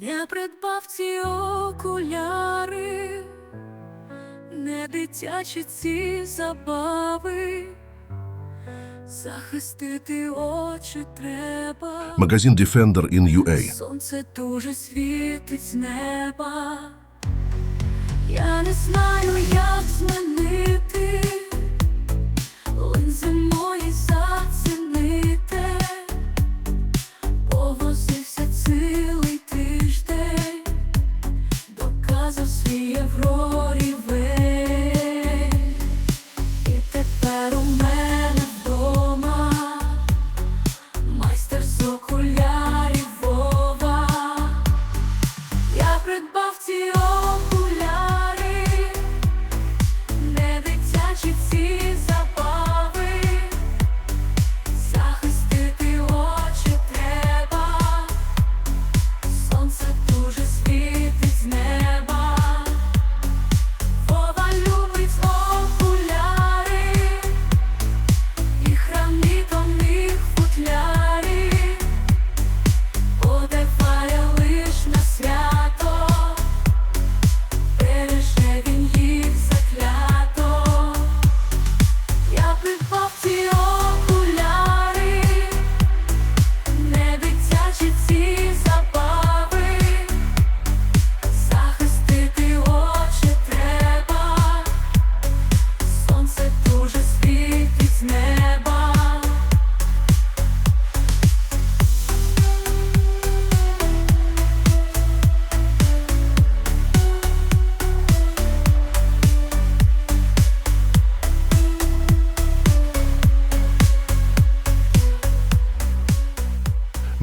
Не придбав ці окуляри, не дитячі ці забави, захистити очі треба. Магазин Defender in UA. Сонце дуже світить з неба. Я не знаю, як змінити Я придбав ці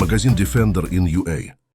magazine defender in UA.